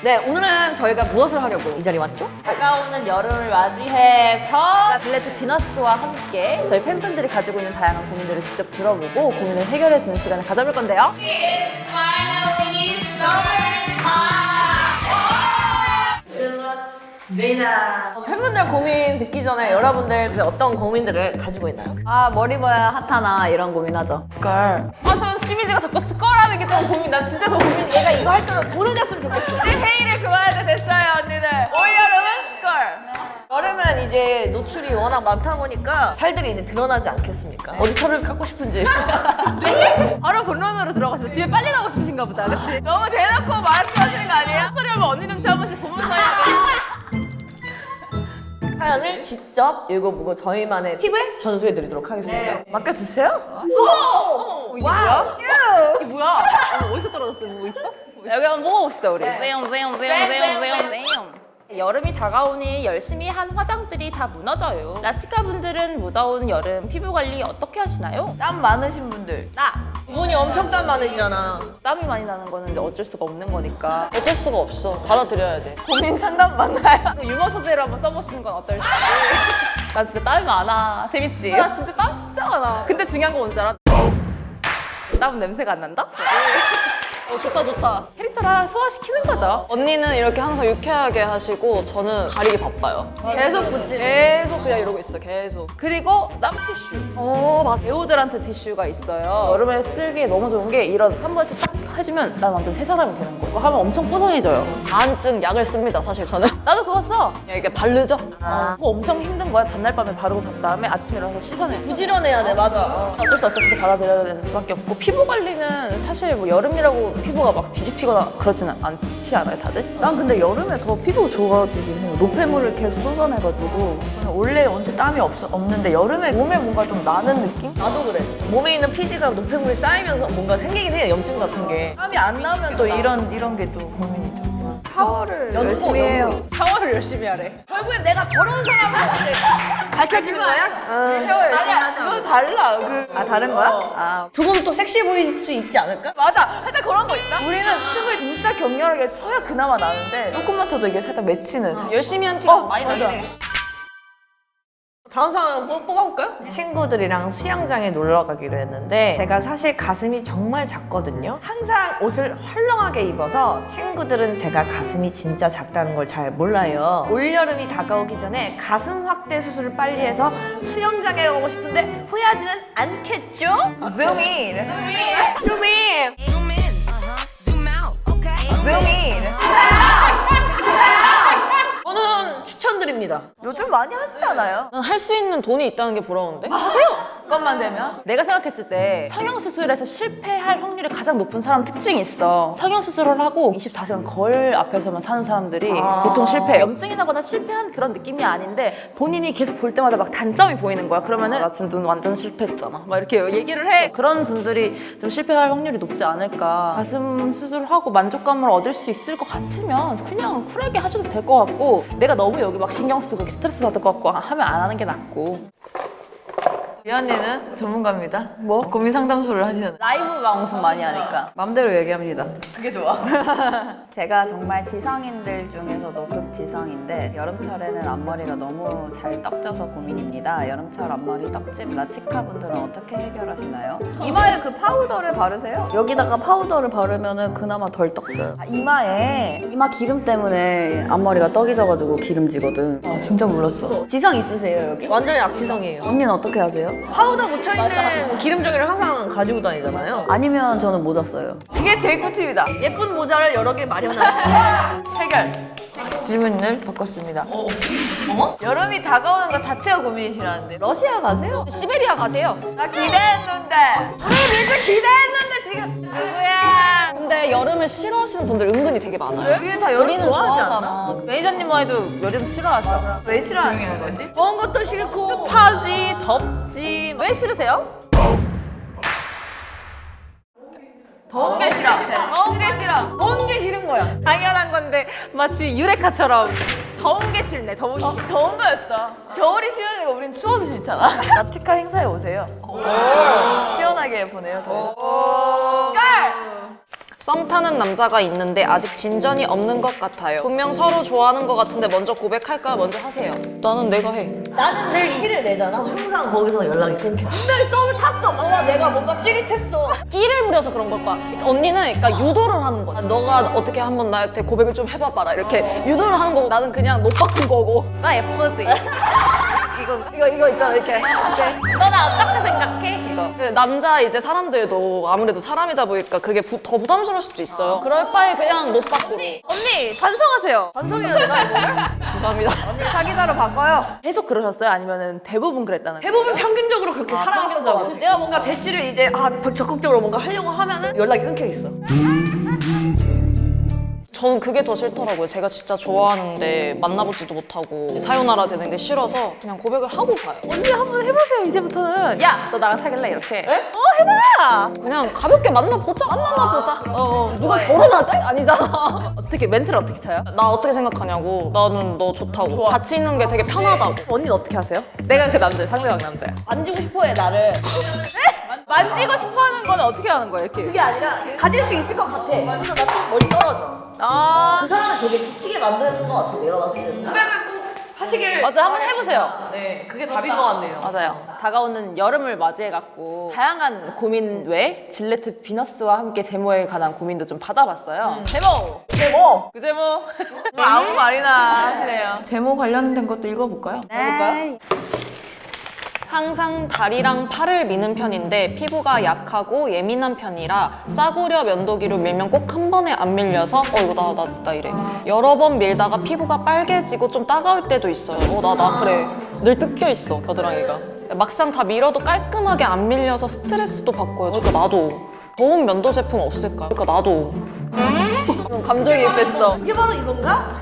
네, 오늘은 저희가 무엇을 하려고 이 자리에 왔죠? 다가오는 여름을 맞이해서 블레트 비너스와 함께 저희 팬분들이 가지고 있는 다양한 고민들을 직접 들어보고 고민을 해결해주는 시간을 가져볼 건데요. 팬분들 고민 듣기 전에 여러분들 그 어떤 고민들을 가지고 있나요? 아 머리 봐야 핫하나 이런 고민하죠. 걸. 아, 시미즈가 자꾸 스컬하는 게 좀 고민. 나 진짜 그 고민. 얘가 이거 할 줄은 모르겠으면 좋겠어. 이제 회의를 그만해도 됐어요, 언니들. 올 여름은 스컬. 여름은 이제 노출이 워낙 많다 보니까 살들이 이제 드러나지 않겠습니까? 어디 털을 깎고 싶은지. 바로 본론으로 들어갔어요. 집에 빨리 가고 싶으신가 보다, 그치? 너무 대놓고 말씀하시는 거 아니에요? 소리 하면 언니 눈치 한 번씩 보면서 해요. 사연을 직접 읽어보고 저희만의 팁을 전수해 드리도록 하겠습니다. 맡겨주세요. 어머, 이게 뭐야? 이게 뭐야? 어머, 어디서 떨어졌어요? 뭐 있어? 여기 한번 먹어봅시다, 우리. 뱀, 뱀, 뱀, 뱀, 뱀, 뱀. 여름이 다가오니 열심히 한 화장들이 다 무너져요. 라치카 분들은 무더운 여름 피부 관리 어떻게 하시나요? 땀 많으신 분들 나 부분이 엄청 땀 많으시잖아. 땀이 많이 나는 거는 이제 어쩔 수가 없는 거니까 어쩔 수가 없어. 받아들여야 돼. 고민 상담 많나요? 유머 소재를 한번 써보시는 건 어떨지. 나 진짜 땀이 많아. 재밌지? 나 진짜 땀 진짜 많아. 근데 중요한 건 뭔지 알아? 땀 냄새가 안 난다? 어, 좋다, 좋다. 캐릭터를 소화시키는 거죠. 언니는 이렇게 항상 유쾌하게 하시고 저는 가리기 바빠요. 계속 붙지. 계속 그냥 이러고 있어, 계속. 그리고 땀 티슈. 어, 맞아. 배우들한테 티슈가 있어요. 여름에 쓰기에 너무 좋은 게 이런 한 번씩 딱 해주면 난 완전 새 사람이 되는 거예요. 하면 엄청 뽀송해져요. 다한증 약을 씁니다, 사실 저는. 나도 그거 써. 그냥 이게 바르죠? 어, 그거 엄청 힘든 거야. 전날 밤에 바르고 잔 다음에 아침에 일어나서 씻어내. 부지런해야 돼, 맞아. 어쩔 수 없어. 그렇게 받아들여야 되는 수밖에 없고 피부 관리는 사실 뭐 여름이라고 피부가 막 뒤집히거나 그러지는 않지 않아요, 다들? 난 근데 여름에 더 피부가 좋아지긴 해요 노폐물을 계속 쏟아내가지고 저는 원래 언제 땀이 없, 없는데 여름에 몸에 뭔가 좀 나는 느낌? 나도 그래. 몸에 있는 피지가 노폐물이 쌓이면서 뭔가 생기긴 해요, 염증 같은 게. 땀이 안 나면 또 이런 이런 게 또 고민이죠 샤워를 열심히 해요 샤워를 열심히 하래. 결국엔 내가 더러운 사람한테 밝혀지는 거야? 샤워 열심히 하죠 그거 달라 그... 아 다른 거야? 아 조금 또 섹시해 보일 수 있지 않을까? 맞아 살짝 그런 거 있다? 우리는 춤을 진짜 격렬하게 쳐야 그나마 나는데 조금만 쳐도 이게 살짝 맺히는 열심히 한 티가 많이 맞아. 나긴 해. 다음 상황 뽑- 뽑아볼까요? 친구들이랑 수영장에 놀러 가기로 했는데 제가 사실 가슴이 정말 작거든요. 항상 옷을 헐렁하게 입어서 친구들은 제가 가슴이 진짜 작다는 걸 잘 몰라요. 올여름이 다가오기 전에 가슴 확대 수술을 빨리 해서 수영장에 가고 싶은데 후회하지는 않겠죠? in 쭈미! Zoom 추천드립니다. 요즘 많이 하시잖아요 난 할 수 있는 돈이 있다는 게 부러운데? 그것만 되면 내가 생각했을 때 성형수술에서 실패할 확률이 가장 높은 사람 특징이 있어. 성형수술을 하고 24시간 거울 앞에서만 사는 사람들이 보통 실패해. 염증이 나거나 실패한 그런 느낌이 아닌데 본인이 계속 볼 때마다 막 단점이 보이는 거야. 그러면은 나 지금 눈 완전 실패했잖아. 막 이렇게 얘기를 해. 그런 분들이 좀 실패할 확률이 높지 않을까. 가슴 수술하고 만족감을 얻을 수 있을 것 같으면 그냥 쿨하게 하셔도 될 것 같고 내가 너무 여기 막 신경 쓰고 스트레스 받을 것 같고 하면 안 하는 게 낫고. 이 언니는 전문가입니다 뭐? 고민 상담소를 하시잖아요 라이브 방송 많이 하니까. 맘대로 얘기합니다 그게 좋아 제가 정말 지성인들 중에서도 극지성인데 여름철에는 앞머리가 너무 잘 떡져서 고민입니다. 여름철 앞머리 떡짐 라치카 분들은 어떻게 해결하시나요? 이마에 그 파우더를 바르세요. 여기다가 파우더를 바르면은 그나마 덜 떡져요. 아, 이마에 이마 기름 때문에 앞머리가 떡이 져가지고 기름지거든. 아 진짜 몰랐어 지성 있으세요 여기? 완전히 악지성이에요. 언니는 어떻게 하세요? 파우더 묻혀있는 기름종이를 항상 가지고 다니잖아요. 아니면 저는 모자 써요. 이게 제일 꿀팁이다 예쁜 모자를 여러 개 마련하는 해결 질문을 바꿨습니다 어? 여름이 다가오는 것 자체가 고민이시라는데 러시아 가세요? 시베리아 가세요. 나 기대했는데 우리 미주 기대했는데 지금 누구야? 근데 여름을 싫어하시는 분들 은근히 되게 많아요. 우리는 다 여름 우리는 좋아하지? 좋아하잖아. 매니저님만 해도 여름 싫어하죠. 왜 싫어하시는 거지? 더운 것도 싫고 습하지, 덥지. 왜 싫으세요? 더운 게 싫어 더운 게 싫어 더운 게 싫은 거야. 당연한 건데 마치 유레카처럼 더운 게 싫네. 더운 게. 어, 더운 거였어 겨울이 싫으니까 우린 추워도 싫잖아 나치카 행사에 오세요 시원하게 보내요 저희 썸 타는 남자가 있는데 아직 진전이 없는 것 같아요. 분명 서로 좋아하는 것 같은데 먼저 고백할까 먼저 하세요. 나는 내가 해. 나는 늘 티를 내잖아. 항상 거기서 연락이 끊겨. 분명히 썸을 탔어. 뭔가 내가 뭔가 찌릿했어. 끼를 부려서 그런 걸 거야. 언니는 그러니까 유도를 하는 거지. 너가 어떻게 한번 나한테 고백을 좀 해봐봐라. 이렇게 유도를 하는 거고 나는 그냥 못 바꾼 거고. 나 예쁘지? 이거 이거 이거 있잖아 이렇게. 너는 어떻게 생각해? 이거. 그 남자 이제 사람들도 아무래도 사람이다 보니까 그게 부- 더 부담스러울 수도 있어요. 그럴 바에 그냥 못 바꾸고. 언니 반성하세요. 반성해야 되나 이거를? 죄송합니다. 사기자로 바꿔요. 계속 그러셨어요? 아니면 대부분 그랬다는 거예요? 대부분 평균적으로 그렇게 살아왔던 거 같아. 내가 뭔가 대시를 이제 아 적극적으로 뭔가 하려고 하면은 연락이 끊겨 있어. 저는 그게 더 싫더라고요. 제가 진짜 좋아하는데 만나보지도 못하고 사요나라 되는 게 싫어서 그냥 고백을 하고 가요. 언니 한번 해보세요 이제부터는. 야 너 나랑 사귈래 이렇게. 어 해봐. 그냥 가볍게 만나보자. 만나보자. 어, 어. 누가 결혼하지? 아니잖아. 어떻게 멘트를 어떻게 쳐요? 나 어떻게 생각하냐고. 나는 너 좋다고. 같이 있는 게 되게 편하다고. 언니는 어떻게 하세요? 내가 그 남자 상대방 남자야. 만지고 싶어해 나를. 만지고 싶어하는 거는 어떻게 하는 거예요? 이렇게. 그게 아니라 가질 수 있을 것 같아. 그래서 나좀 멀리 떨어져. 아 그 사람을 되게 지치게 만드는 것 같아 내가 봤을 때는. 꼭 하시길. 맞아 한번 해보세요. 네, 그게 답인 것 같네요. 맞아요. 다가오는 여름을 맞이해갖고 다양한 고민 외 질레트 비너스와 함께 제모에 관한 고민도 좀 받아봤어요. 제모! 제목. 그 제모! 아무 말이나 하시네요. 제모 관련된 것도 읽어볼까요? 네. 항상 다리랑 팔을 미는 편인데 피부가 약하고 예민한 편이라 싸구려 면도기로 밀면 꼭 한 번에 안 밀려서 어 이거 나 나 나 이래. 여러 번 밀다가 피부가 빨개지고 좀 따가울 때도 있어요. 어 나 나 그래. 늘 뜯겨 있어 겨드랑이가. 막상 다 밀어도 깔끔하게 안 밀려서 스트레스도 받고요. 그러니까 나도. 좋은 면도 제품 없을까요? 그러니까 나도. 감정이입했어. 그게 바로 이건가?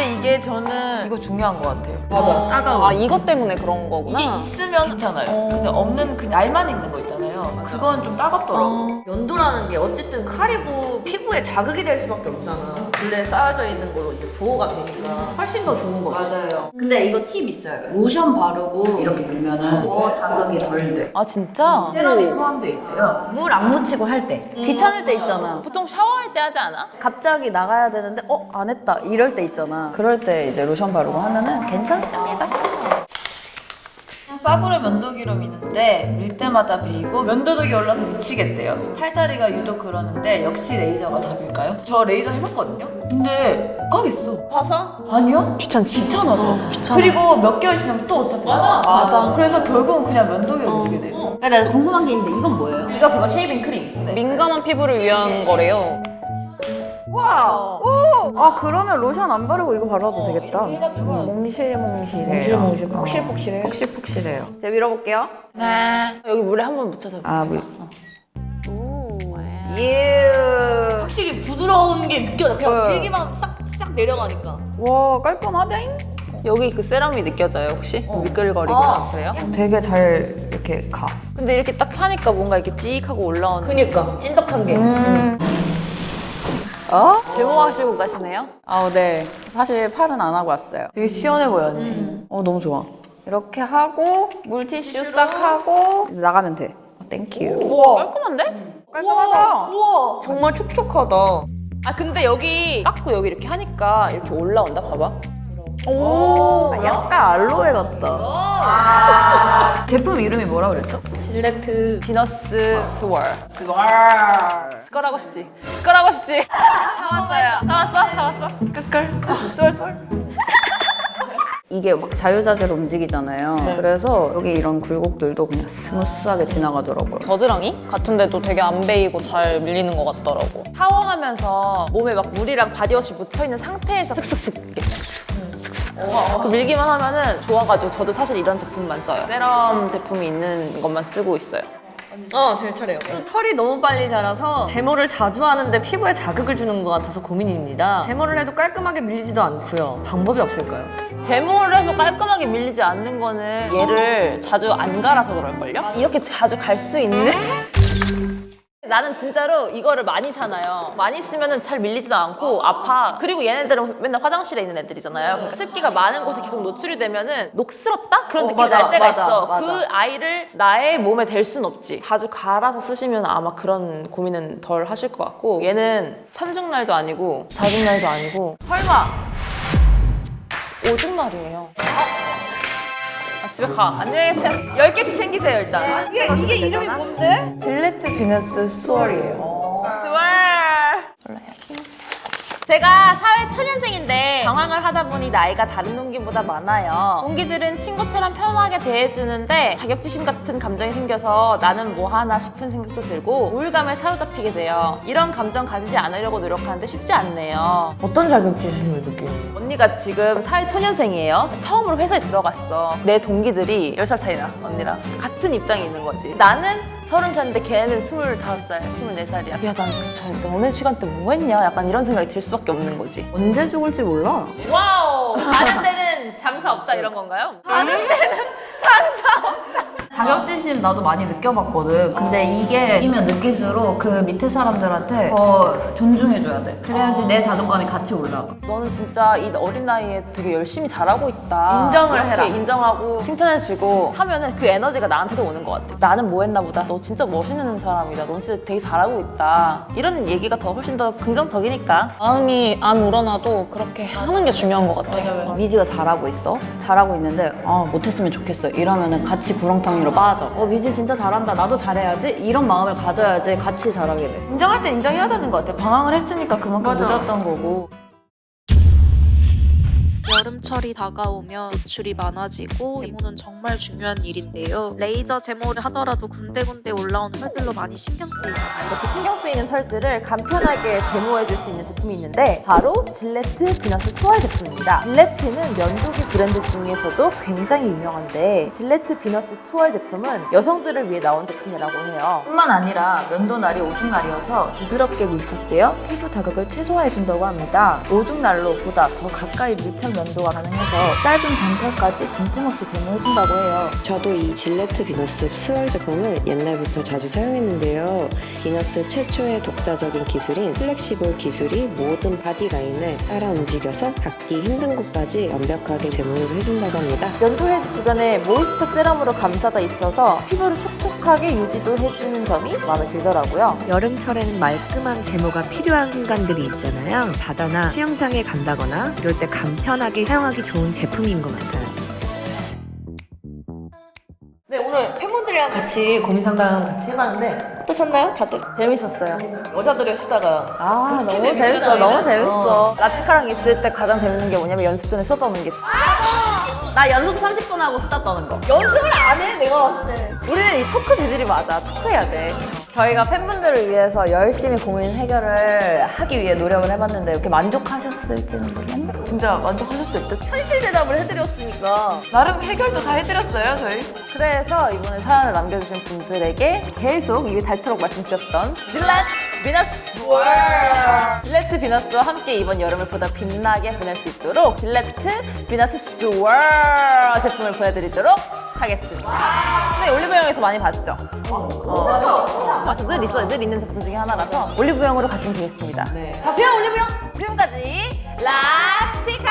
근데 이게 저는 이거 중요한 것 같아요. 맞아. 따가워. 아 이것 때문에 그런 이게 거구나 있으면 괜찮아요. 근데 없는 그 날만 있는 거 있잖아요. 그건 좀 따갑더라고. 연도라는 게 어쨌든 칼이고 피부에 자극이 될 수밖에 없잖아. 근데 쌓여져 있는 걸로 이제 보호가 되니까 훨씬 더 좋은 거 같아. 맞아요. 근데 이거 팁 있어요. 로션 바르고 이렇게 밀면은 더 자극이 덜 돼. 아 진짜? 세럼이 포함되어 있대요. 물 안 묻히고 할 때. 귀찮을 때 있잖아. 보통 샤워할 때 하지 않아? 갑자기 나가야 되는데 어 안 했다 이럴 때 있잖아. 그럴 때 이제 로션 바르고 하면은 괜찮습니다. 싸구려 면도기로 미는데 밀 때마다 베이고 면도덕이 올라서 미치겠대요. 팔다리가 유독 그러는데 역시 레이저가 답일까요? 저 레이저 해봤거든요. 근데 못 가겠어. 봐서? 아니요? 귀찮지 귀찮아서. 귀찮아. 그리고 몇 개월 지나면 또 어차피 맞아. 맞아. 그래서 결국은 그냥 면도기로 밀게 돼요. 아, 나 궁금한 게 있는데 이건 뭐예요? 이거 그거 쉐이빙 크림. 민감한 피부를 위한 거래요 와! 오! 아 그러면 로션 안 바르고 이거 바르도 되겠다. 몽실몽실해요. 몽실몽실. 폭실폭실해요. 폭실폭실해요. 제가 밀어볼게요. 여기 물에 한 번 묻혀서 아 물. 확실히 부드러운 게 느껴져. 그냥 네. 밀기만 싹싹 내려가니까. 와 깔끔하다잉. 여기 그 세럼이 느껴져요 혹시? 미끌거리거나 그래요? 되게 잘 이렇게 가. 근데 이렇게 딱 하니까 뭔가 이렇게 찍하고 올라오는. 그니까 찐득한 게. 어? 제모하시고 가시네요? 아 네. 사실 팔은 안 하고 왔어요. 되게 시원해 보여 언니. 어 너무 좋아. 이렇게 하고 물티슈 싹 하고 이제 나가면 돼. 어, 땡큐. 우와. 깔끔한데? 깔끔하다. 우와 정말 촉촉하다. 아 근데 여기 깎고 여기 이렇게 하니까 이렇게 올라온다 봐봐. 오, 약간 알로에 같다. 제품 이름이 뭐라 그랬죠? 질레트 비너스 스월. 스컬 하고 싶지? 스컬 하고 싶지? 사왔어요. 사왔어? 사왔어? 끝걸. 쏠쏠. 이게 막 자유자재로 움직이잖아요. 그래서 여기 이런 굴곡들도 그냥 스무스하게 지나가더라고요. 겨드랑이 같은데도 되게 안 베이고 잘 밀리는 것 같더라고. 샤워하면서 몸에 막 물이랑 바디워시 묻혀있는 상태에서 슥슥슥 이렇게 슥슥슥 그 밀기만 하면은 좋아가지고 저도 사실 이런 제품만 써요. 세럼 제품이 있는 것만 쓰고 있어요. 어, 제 차례요. 털이 너무 빨리 자라서 제모를 자주 하는데 피부에 자극을 주는 것 같아서 고민입니다. 제모를 해도 깔끔하게 밀리지도 않고요. 방법이 없을까요? 제모를 해서 깔끔하게 밀리지 않는 거는 얘를 자주 안 갈아서 그럴걸요? 이렇게 자주 갈 수 있는 나는 진짜로 이거를 많이 사나요. 많이 쓰면은 잘 밀리지도 않고 아파. 그리고 얘네들은 맨날 화장실에 있는 애들이잖아요. 그 습기가 많은 곳에 계속 노출이 되면은 녹슬었다? 그런 어, 느낌이 맞아, 날 때가 맞아, 있어. 맞아. 그 아이를 나의 몸에 댈 순 없지. 자주 갈아서 쓰시면 아마 그런 고민은 덜 하실 것 같고 얘는 삼중날도 아니고 사중날도 아니고 설마 오중날이에요. 아, 집에 가. 안녕히 계세요. 10개씩 챙기세요, 일단. 이게, 이게 이름이 뭔데? 질레트 비너스 수월이에요. 제가 사회 초년생인데 방황을 하다 보니 나이가 다른 동기보다 많아요. 동기들은 친구처럼 편하게 대해주는데 자격지심 같은 감정이 생겨서 나는 뭐 하나 싶은 생각도 들고 우울감에 사로잡히게 돼요. 이런 감정 가지지 않으려고 노력하는데 쉽지 않네요. 어떤 자격지심을 느끼는 언니가 지금 사회 초년생이에요. 처음으로 회사에 들어갔어. 내 동기들이 10살 차이나 언니랑 같은 입장에 있는 거지. 나는 서른 살인데 걔는 25살, 24살이야. 야, 난 저, 너네 시간 때 뭐 했냐? 약간 이런 생각이 들 수밖에 없는 거지. 언제 죽을지 몰라. 와우! 가는 데는 장사 없다 이런 건가요? 자격지심 나도 많이 느껴봤거든. 근데 이게 느끼면 느낄수록 그 밑에 사람들한테 더 존중해줘야 돼. 그래야지 내 자존감이 같이 올라가. 너는 진짜 이 어린 나이에 되게 열심히 잘하고 있다. 인정을 이렇게 해라. 인정하고 칭찬해주고 하면은 그 에너지가 나한테도 오는 것 같아. 나는 뭐 했나 보다. 너 진짜 멋있는 사람이다. 너 진짜 되게 잘하고 있다. 이런 얘기가 더 훨씬 더 긍정적이니까. 마음이 안 우러나도 그렇게 하는 게 중요한 것 같아요. 미지가 잘하고 있어. 잘하고 있는데 아 못했으면 좋겠어. 이러면은 같이 구렁텅이로 빠져. 어 미지 진짜 잘한다. 나도 잘해야지. 이런 마음을 가져야지 같이 잘하게 돼. 인정할 땐 인정해야 되는 것 같아. 방황을 했으니까 그만큼 늦었던 거고. 여름철이 다가오면 노출이 많아지고 제모는 정말 중요한 일인데요. 레이저 제모를 하더라도 군데군데 올라오는 털들로 많이 신경 쓰이잖아요. 이렇게 신경 쓰이는 털들을 간편하게 제모해줄 수 있는 제품이 있는데 바로 질레트 비너스 수월 제품입니다. 질레트는 면도기 브랜드 중에서도 굉장히 유명한데 질레트 비너스 수월 제품은 여성들을 위해 나온 제품이라고 해요. 뿐만 아니라 면도날이 오죽날이어서 부드럽게 밀착되어 피부 자극을 최소화해준다고 합니다. 오죽날로 보다 더 가까이 밀착 면도가 가능해서 짧은 장털까지 빈틈없이 제모해준다고 해요. 저도 이 질레트 비너스 스월 제품을 옛날부터 자주 사용했는데요. 비너스 최초의 독자적인 기술인 플렉시볼 기술이 모든 바디 라인을 따라 움직여서 닿기 힘든 곳까지 완벽하게 제모를 해준다고 합니다. 면도헤드 주변에 모이스처 세럼으로 감싸져 있어서 피부를 촉촉하게 유지도 해주는 점이 마음에 들더라고요. 여름철에는 말끔한 제모가 필요한 순간들이 있잖아요. 바다나 수영장에 간다거나 이럴 때 간편하게 사용하기 좋은 제품인 것 같아요. 네, 오늘 팬분들이랑 같이 고민 상담 같이 해봤는데 어떠셨나요, 다들? 재밌었어요. 여자들의 수다가 아 너무 재밌어. 너무 재밌어. 라치카랑 있을 때 가장 재밌는 게 뭐냐면 연습 전에 수다 떠는 게 나 연습 30분 하고 수다 떠는 거. 연습을 안 해, 내가 봤을 때. 우리는 이 토크 재질이 맞아. 토크해야 돼. 저희가 팬분들을 위해서 열심히 고민 해결을 하기 위해 노력을 해봤는데 이렇게 만족하셨을지는 모르겠네. 진짜 만족하셨을 듯. 현실 대답을 해드렸으니까. 나름 해결도 다 해드렸어요, 저희. 그래서 이번에 사연을 남겨주신 분들에게 계속 입이 닳도록 말씀드렸던 질레트 비너스 월 질레트 비너스와 함께 이번 여름을 보다 빛나게 보낼 수 있도록 질레트 비너스 월 제품을 보내드리도록 하겠습니다. 근데 올리브영에서 많이 봤죠? 어. 맞아, 늘 있어요. 늘 있는 제품 중에 하나라서 올리브영으로 가시면 되겠습니다. 네. 가세요, 올리브영! 지금까지 라치카!